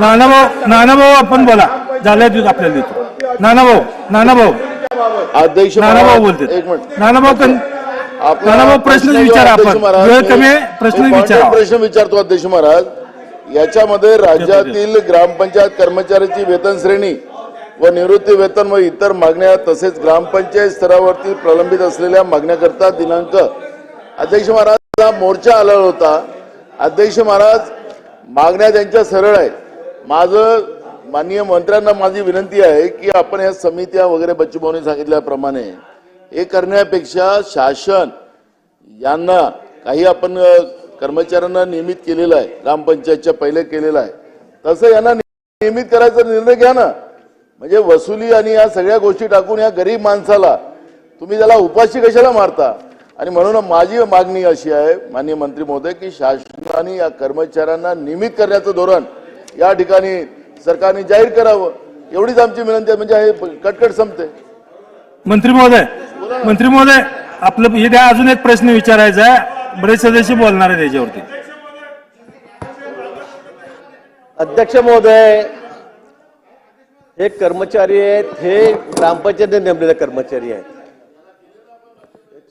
नानाभाऊ नानाभाऊ आपण बोला. झाल्या दूध आपल्याला देतो नानाभाऊ नानाभाऊ. अध्यक्ष नानाभाऊ महाराज, बोलते एक मिनिट. नानाभाऊ कन आपला नानाभाऊ प्रश्न विचारा आपण. महाराज, वेळ कमी आहे, मी प्रश्न विचारा. प्रश्न विचारतो अध्यक्ष महाराज? याच्यामध्ये राज्यातील ग्रामपंचायत कर्मचाऱ्यांची वेतन श्रेणी व निवृत्ती वेतन व इतर मागण्या तसेच ग्रामपंचायत स्तरावरती प्रलंबित असलेल्या मागण्याकरता दिनांक. अध्यक्ष महाराज हा मोर्चा आला होता. अध्यक्ष महाराज मागण्या त्यांच्या सरळ आहेत. माझं माननीय मंत्र्यांना माझी विनंती आहे की आपण या समित्या वगैरे बच्चूभाऊनी सांगितल्याप्रमाणे हे करण्यापेक्षा शासन यांना काही आपण कर्मचाऱ्यांना नियमित केलेलं आहे ग्रामपंचायतच्या पहिले केलेलं आहे तसं यांना नियमित करायचा निर्णय घ्या ना. म्हणजे वसुली आणि या सगळ्या गोष्टी टाकून या गरीब माणसाला तुम्ही त्याला उपाशी कशाला मारता? आणि म्हणून माझी मागणी अशी आहे माननीय मंत्री महोदय की शासनाने या कर्मचाऱ्यांना नियमित करण्याचं धोरण या ठिकाणी सरकारने जाहीर करावं. एवढीच आमची विनंती आहे म्हणजे हे कटकट संपते मंत्री महोदय मंत्री महोदय आपलं हे द्या अजून एक प्रश्न विचारायचा आहे. बरेच सदस्य बोलणार आहे त्याच्यावरती अध्यक्ष महोदय हे कर्मचारी आहेत हे ग्रामपंचायतीने नेमलेले कर्मचारी आहेत.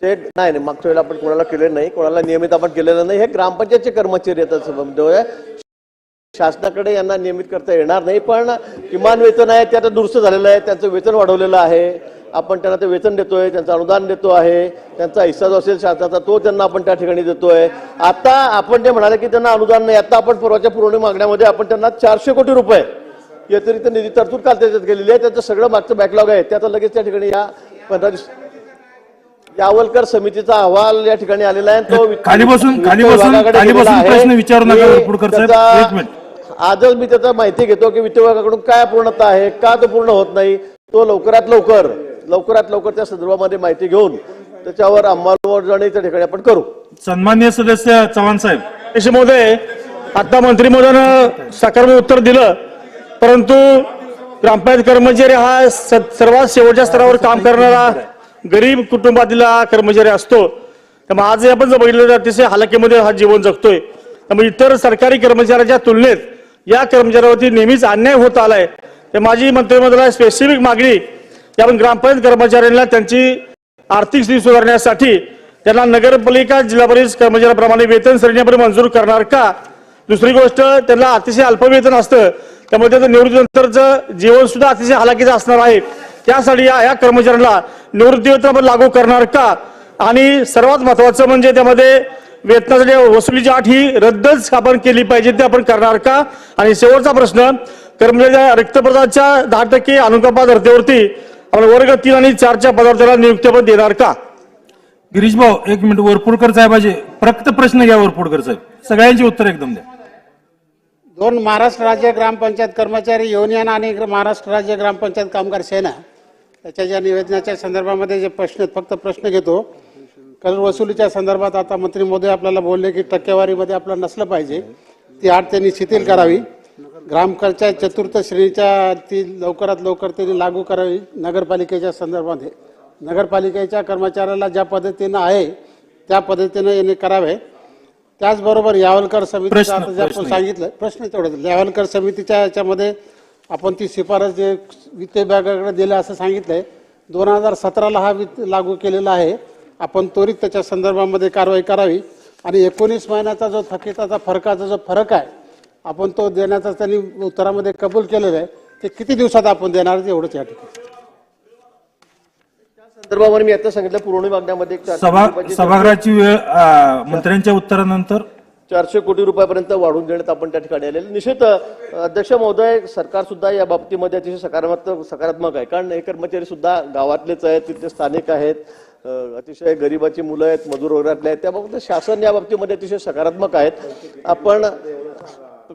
ते नाही नाही मागच्या वेळेला आपण कोणाला केलेलं नाही कोणाला नियमित आपण केलेलं नाही हे ग्रामपंचायतचे कर्मचारी आहेत असं म्हणजे शासनाकडे यांना नियमित करता येणार नाही पण किमान वेतन आहे ते आता दुरुस्त झालेलं आहे त्यांचं वेतन वाढवलेलं आहे. आपण त्यांना ते वेतन देतोय त्यांचं अनुदान देतो आहे त्यांचा हिस्सा जो असेल शासनाचा तो त्यांना आपण त्या ठिकाणी देतोय. आता आपण जे म्हणाले की त्यांना अनुदान नाही आता आपण परवाच्या पुरवणी मागण्यामध्ये आपण त्यांना चारशे कोटी रुपये व्यतिरिक्त निधी तरतूद काल त्याच्यात केलेली आहे त्यांचं सगळं मागचं बॅकलॉग आहे. ते आता लगेच त्या ठिकाणी या पंधरा दिवस यावलकर समितीचा अहवाल या ठिकाणी आलेला आहे तो खाली बसून- खाली बसून- गेलेला. प्रश्न विचारू नका, आजच मी त्याचा माहिती घेतो की वित्त विभागाकडून काय पूर्णता आहे का तो पूर्ण होत नाही तो लवकरात लवकर लवकरात लवकर त्या संदर्भामध्ये माहिती घेऊन त्याच्यावर अंमलबजावणी त्या ठिकाणी आपण करू. सन्मान्य सदस्य चव्हाण साहेब. महोदय आता मंत्री महोदयानं सकारात्मक उत्तर दिलं परंतु ग्रामपंचायत कर्मचारी हा स- सर्वात शेवटच्या स्तरावर काम करणारा गरीब कुटुंबातील हा कर्मचारी असतो. त्यामुळे आज आपण जर बघितलं तर अतिशय हालाकीमध्ये हा जीवन जगतोय. त्यामुळे इतर सरकारी कर्मचाऱ्याच्या तुलनेत या कर्मचाऱ्यावरती नेहमीच अन्याय होत आलाय. तर माझी मंत्रिमंडळाला स्पेसिफिक मागणी की आपण ग्रामपंचायत कर्मचाऱ्यांना त्यांची आर्थिक स्थिती सुधारण्यासाठी त्यांना नगरपालिका जिल्हा परिषद कर्मचाऱ्याप्रमाणे वेतन श्रेणी मंजूर करणार का? दुसरी गोष्ट त्यांना अतिशय अल्पवेतन असतं. त्यामुळे त्याचं निवृत्तीनंतरचं जीवन सुद्धा अतिशय हालाकीचं असणार आहे. त्यासाठी या या कर्मचाऱ्यांना निवृत्तीवेतन आपण लागू करणार का? आणि सर्वात महत्वाचं म्हणजे त्यामध्ये वेतनासाठी वसुलीची अट ही रद्दच आपण केली पाहिजे ते आपण करणार का? आणि शेवटचा प्रश्न कर्मचाऱ्याच्या रिक्तपदाच्या दहा टक्के अनुकंपा धर्तीवरती आपण वर्ग तीन आणि चारच्या पदावर त्याला नियुक्ती आपण देणार का? गिरीश भाऊ एक मिनिट वरपुडकर साहेबाचे फक्त प्रश्न घ्या वरपुडकर साहेब. सगळ्यांची उत्तर एकदम द्या. दोन महाराष्ट्र राज्य ग्रामपंचायत कर्मचारी युनियन आणि महाराष्ट्र राज्य ग्रामपंचायत कामगार सेना त्याच्या ज्या निवेदनाच्या संदर्भामध्ये जे प्रश्न आहेत, फक्त प्रश्न घेतो. कर वसुलीच्या संदर्भात आता मंत्री महोदय आपल्याला बोलले की टक्केवारीमध्ये आपलं नसलं पाहिजे. ती आठ त्यांनी शिथिल करावी. ग्रामपंचायत चतुर्थ श्रेणीच्या ती लवकरात लवकर त्यांनी लागू करावी नगरपालिकेच्या संदर्भामध्ये. नगरपालिकेच्या कर्मचाऱ्याला ज्या पद्धतीनं आहे त्या पद्धतीनं यांनी करावे. त्याचबरोबर यावलकर समितीचं प्रश्न- आता जे आपण. सांगितलं प्रश्न तेवढं यावलकर समितीच्या याच्यामध्ये आपण ती शिफारस जे वित्त विभागाकडे दिलं असं सांगितलंय. दोन हजार सतराला हा वित्त लागू केलेला आहे. आपण त्वरित त्याच्या संदर्भामध्ये कारवाई करावी. आणि एकोणीस महिन्याचा जो थकीताचा फरकाचा जो फरक आहे आपण तो देण्याचा त्यांनी उत्तरामध्ये कबूल केलेला आहे. ते किती दिवसात आपण देणार एवढंच या ठिकाणी. संदर्भावर मी आता सांगितलं पुरवणी मागण्यामध्ये सभागृहाची वेळ मंत्र्यांच्या उत्तरानंतर चारशे कोटी रुपयापर्यंत वाढवून देण्यात आपण त्या ठिकाणी आलेले निश्चित अध्यक्ष महोदय सरकार सुद्धा या बाबतीमध्ये अतिशय सकारात्मक सकारात्मक आहे. कारण हे कर्मचारी सुद्धा गावातलेच आहेत तिथले स्थानिक आहेत अतिशय गरिबाची मुलं आहेत मजूर वगैरे आहेत. त्याबाबत शासन या बाबतीमध्ये अतिशय सकारात्मक आहेत. आपण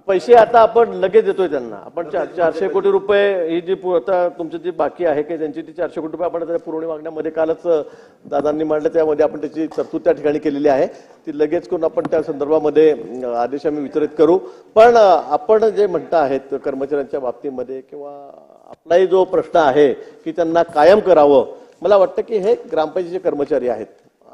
पैसे आता आपण लगेच देतोय त्यांना. आपण चार चारशे कोटी रुपये ही जी आता तुमची जी बाकी आहे की त्यांची ती चारशे कोटी रुपये आपण त्या पुरवणी मागण्यामध्ये कालच दादांनी मांडलं त्यामध्ये आपण त्याची तरतूद त्या ठिकाणी केलेली आहे. ती लगेच करून आपण त्या संदर्भामध्ये आदेश आम्ही वितरित करू. पण आपण जे म्हणता आहेत कर्मचाऱ्यांच्या बाबतीमध्ये किंवा आपलाही जो प्रश्न आहे की त्यांना कायम करावं मला वाटतं की हे ग्रामपंचायतीचे कर्मचारी आहेत.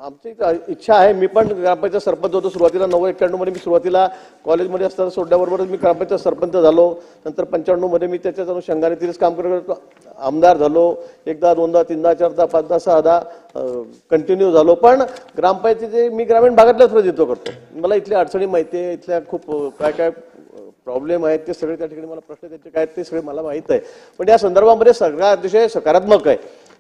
आमची इच्छा- आहे. मी पण ग्रामपंचायत सरपंच होतो सुरुवातीला. नव्वद एक्क्याण्णवमध्ये मी सुरुवातीला कॉलेजमध्ये असताना सोडल्याबरोबरच मी ग्रामपंचायत सरपंच झालो. नंतर पंच्याण्णवमध्ये मी त्याच्याच अनुषंगाने तिथेच काम करत आमदार झालो. एकदा दोनदा तीनदा चारदा पाचदा सहादा कंटिन्यू झालो. पण ग्रामपंचायतीचे मी ग्रामीण भागातल्याच प्रतिनिधित्व करतो. मला इथल्या अडचणी माहिती आहे. इथल्या खूप काय काय प्रॉब्लेम आहेत ते सगळे त्या ठिकाणी मला प्रश्न त्यांचे काय आहेत ते सगळे मला माहीत आहे. पण या संदर्भामध्ये सगळा अतिशय सकारात्मक आहे.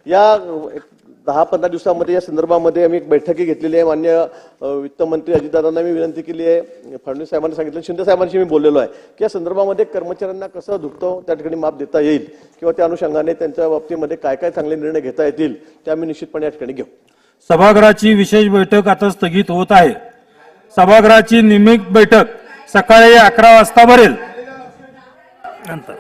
या एक दहा पंधरा दिवसामध्ये या संदर्भामध्ये आम्ही एक बैठकी घेतलेली आहे. मान्य वित्तमंत्री अजितदादांना मी विनंती केली आहे. फडणवीस साहेबांनी सांगितलं शिंदे साहेबांशी मी बोललेलो आहे की या संदर्भामध्ये कर्मचाऱ्यांना कसं दुखतो त्या ठिकाणी माप देता येईल किंवा त्या अनुषंगाने त्यांच्या बाबतीमध्ये काय काय चांगले निर्णय घेता येतील ते आम्ही निश्चितपणे या ठिकाणी घेऊ. सभागृहाची विशेष बैठक आता स्थगित होत आहे. सभागृहाची नियमित बैठक सकाळी अकरा वाजता भरेल नंतर.